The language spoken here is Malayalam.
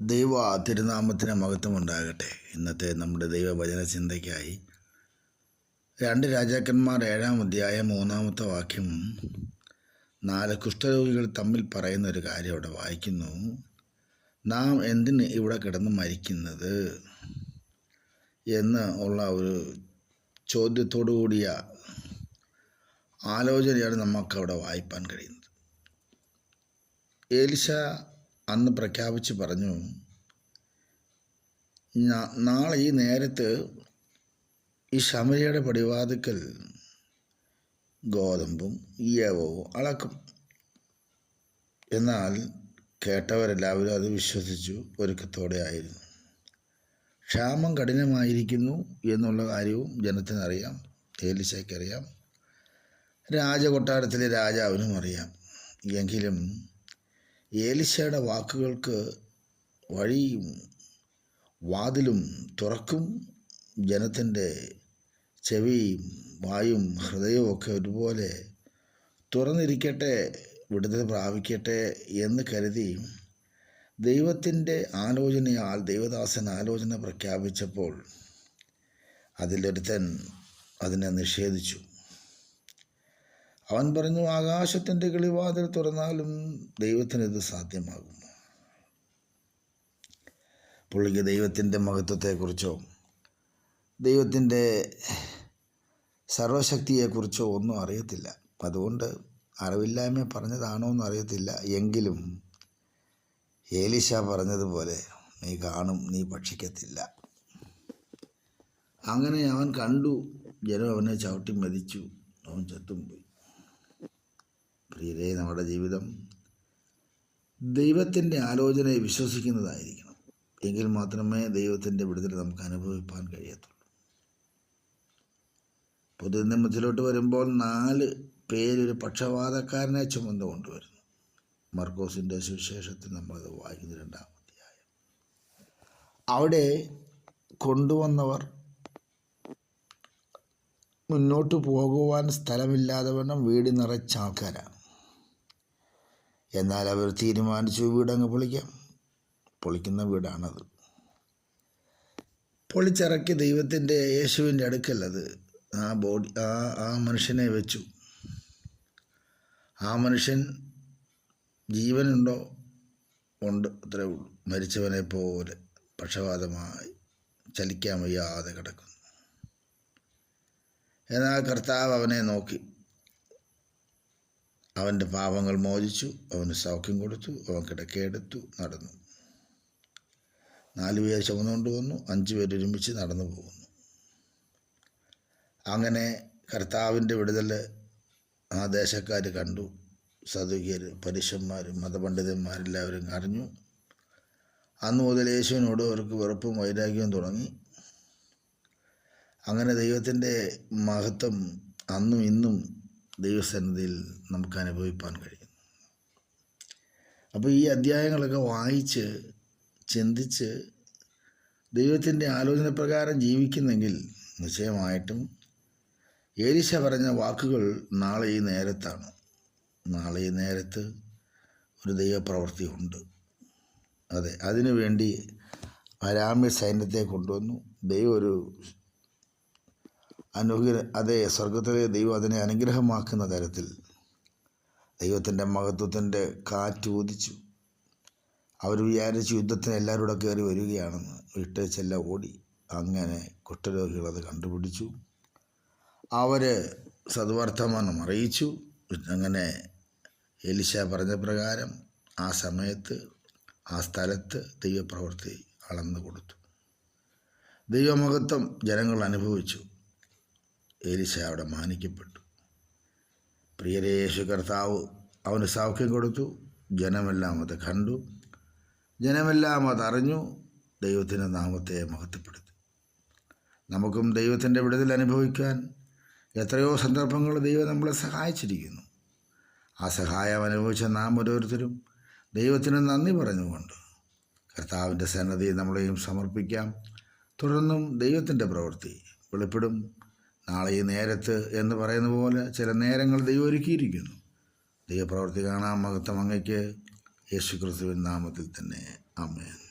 ദൈവ തിരുനാമത്തിന് മഹത്വമുണ്ടാകട്ടെ. ഇന്നത്തെ നമ്മുടെ ദൈവവചന ചിന്തയ്ക്കായി രണ്ട് രാജാക്കന്മാർ ഏഴാം അധ്യായം മൂന്നാമത്തെ വാക്യം നാല് കുഷ്ഠരോഗികൾ തമ്മിൽ പറയുന്ന ഒരു കാര്യം അവിടെ വായിക്കുന്നു. നാം എന്തിന് ഇവിടെ കിടന്ന് മരിക്കുന്നത് എന്ന് ഉള്ള ഒരു ചോദ്യത്തോടു കൂടിയ ആലോചനയാണ് നമുക്കവിടെ വായിപ്പാൻ കഴിയുന്നത്. ഏലിശ അന്ന് പ്രഖ്യാപിച്ച് പറഞ്ഞു നാളെ ഈ നേരത്ത് ഈ ശമരിയുടെ പടിവാതിക്കൽ ഗോതമ്പും യവവും അളക്കും. എന്നാൽ കേട്ടവരെല്ലാവരും അത് വിശ്വസിച്ചു ഒരുക്കത്തോടെ ആയിരുന്നു. ക്ഷാമം കഠിനമായിരിക്കുന്നു എന്നുള്ള കാര്യവും ജനത്തിനറിയാം ഏലിശയ്ക്കറിയാം രാജകൊട്ടാരത്തിലെ രാജാവിനും അറിയാം. എങ്കിലും ഏലിശയുടെ വാക്കുകൾക്ക് വഴിയും വാതിലും തുറക്കും. ജനത്തിന്റെ ചെവിയും വായും ഹൃദയവും ഒക്കെ ഒരുപോലെ തുറന്നിരിക്കട്ടെ വിടുതൽ പ്രാപിക്കട്ടെ എന്ന് കരുതി ദൈവത്തിന്റെ ആലോചനയാൽ ദൈവദാസൻ ആലോചന പ്രഖ്യാപിച്ചപ്പോൾ അതിലൊരുത്തൻ അതിനെ നിഷേധിച്ചു. അവൻ പറഞ്ഞു ആകാശത്തിന്റെ കിളിവാതിൽ തുറന്നാലും ദൈവത്തിന് ഇത് സാധ്യമാകും പുള്ളിക്ക് ദൈവത്തിന്റെ മഹത്വത്തെക്കുറിച്ചോ ദൈവത്തിന്റെ സർവശക്തിയെക്കുറിച്ചോ ഒന്നും അറിയത്തില്ല. അതുകൊണ്ട് അറിവില്ലായ്മ പറഞ്ഞതാണോ എന്ന് അറിയത്തില്ല. എങ്കിലും ഏലിഷ പറഞ്ഞതുപോലെ നീ കാണും നീ ഭക്ഷിക്കത്തില്ല. അങ്ങനെ അവൻ കണ്ടു. ജനം അവനെ ചവിട്ടി മതിച്ചു. അവൻ ചത്തും പോയി. പ്രിയരെ നമ്മുടെ ജീവിതം ദൈവത്തിന്റെ ആലോചനയെ വിശ്വസിക്കുന്നതായിരിക്കണം. എങ്കിൽ മാത്രമേ ദൈവത്തിന്റെ വിടുതൽ നമുക്ക് അനുഭവിപ്പാൻ കഴിയത്തുള്ളൂ. പൊതുനിയമത്തിലോട്ട് വരുമ്പോൾ നാല് പേരൊരു പക്ഷപാതക്കാരനെ ചുമന്ന് കൊണ്ടുവരുന്നു. മർക്കോസിന്റെ സുവിശേഷത്തിൽ നമ്മളത് വായിക്കുന്ന രണ്ടാം അധ്യായം. അവിടെ കൊണ്ടുവന്നവർ മുന്നോട്ട് പോകുവാൻ സ്ഥലമില്ലാതെ വണ്ണം വീട് നിറച്ച ആൾക്കാരാണ്. എന്നാൽ അവർ തീരുമാനിച്ചു വീടങ്ങ് പൊളിക്കാം. പൊളിക്കുന്ന വീടാണത്. പൊളിച്ചിറക്കി ദൈവത്തിന്റെ യേശുവിന്റെ അടുക്കൽ അത് ആ ബോഡി ആ ആ മനുഷ്യനെ വെച്ചു. ആ മനുഷ്യൻ ജീവനുണ്ടോ? ഉണ്ട്. അത്രേ ഉള്ളൂ. മരിച്ചവനെ പോലെ പക്ഷപാതമായി ചലിക്കാൻ വയ്യാതെ കിടക്കുന്നു. എന്നാൽ കർത്താവ് അവനെ നോക്കി. അവന്റെ പാപങ്ങൾ മോചിച്ചു അവന് സൗഖ്യം കൊടുത്തു അവൻ കിടക്കയെടുത്തു നടന്നു. നാല് പേര് ചുമന്നുകൊണ്ട് വന്നു അഞ്ച് പേര് ഒരുമിച്ച് നടന്നു പോകുന്നു. അങ്ങനെ കർത്താവിന്റെ വിടുതൽ ആ ദേശക്കാർ കണ്ടു. സദുകിയർ പരുഷന്മാരും മതപണ്ഡിതന്മാരെല്ലാവരും അറിഞ്ഞു. അന്ന് മുതൽ യേശുവിനോട് അവർക്ക് വെറുപ്പും വൈരാഗ്യവും തുടങ്ങി. അങ്ങനെ ദൈവത്തിന്റെ മഹത്വം അന്നും ഇന്നും ദൈവസന്നിധിയിൽ നമുക്ക് അനുഭവിപ്പാൻ കഴിയും. അപ്പോൾ ഈ അധ്യായങ്ങളൊക്കെ വായിച്ച് ചിന്തിച്ച് ദൈവത്തിന്റെ ആലോചന പ്രകാരം ജീവിക്കുന്നെങ്കിൽ നിശ്ചയമായിട്ടും ഏരിശ പറഞ്ഞ വാക്കുകൾ നാളെ ഈ നേരത്താണ്. നാളെ ഈ നേരത്ത് ഒരു ദൈവപ്രവൃത്തി ഉണ്ട്. അതെ അതിനു വേണ്ടി അരാമ്യ സൈന്യത്തെ കൊണ്ടുവന്നു. ദൈവം ഒരു അനുഗ്രഹ അതേ സ്വർഗത്തിലെ ദൈവം അതിനെ അനുഗ്രഹമാക്കുന്ന തരത്തിൽ ദൈവത്തിന്റെ മഹത്വത്തിന്റെ കാറ്റ് ഊതിച്ചു. അവർ വിചാരിച്ച് യുദ്ധത്തിന് എല്ലാവരും കൂടെ കയറി വരികയാണെന്ന്. വിട്ടേച്ചെല്ലാം ഓടി. അങ്ങനെ കുഷ്ഠരോഗികൾ അത് കണ്ടുപിടിച്ചു. അവർ സദ്വർത്തമാനം അറിയിച്ചു. അങ്ങനെ എലിശ പറഞ്ഞ പ്രകാരം ആ സമയത്ത് ആ സ്ഥലത്ത് ദൈവപ്രവൃത്തി അളന്നു കൊടുത്തു ദൈവമഹത്വം ജനങ്ങൾ അനുഭവിച്ചു. ഏലിശ അവിടെ മാനിക്കപ്പെട്ടു. പ്രിയരേശു കർത്താവ് അവന് സൗഖ്യം കൊടുത്തു. ജനമെല്ലാം അത് കണ്ടു. ജനമെല്ലാം അതറിഞ്ഞു ദൈവത്തിന്റെ നാമത്തെ മഹത്വപ്പെടുത്തി. നമുക്കും ദൈവത്തിന്റെ വിടുതൽ അനുഭവിക്കാൻ എത്രയോ സന്ദർഭങ്ങൾ ദൈവം നമ്മളെ സഹായിച്ചിരിക്കുന്നു. ആ സഹായം അനുഭവിച്ച നാം ഓരോരുത്തരും ദൈവത്തിന് നന്ദി പറഞ്ഞുകൊണ്ട് കർത്താവിന്റെ സന്നദ്ധി നമ്മളെയും സമർപ്പിക്കാം. തുടർന്നും ദൈവത്തിന്റെ പ്രവൃത്തി വെളിപ്പെടും. നാളെ ഈ നേരത്ത് എന്ന് പറയുന്ന പോലെ ചില നേരങ്ങൾ ദൈവം ഒരുക്കിയിരിക്കുന്നു. ദൈവപ്രവൃത്തി കാണാൻ മഹത്വം അങ്ങയ്ക്ക്. യേശു ക്രിസ്തുവിൻ നാമത്തിൽ തന്നെ. അമ്മേ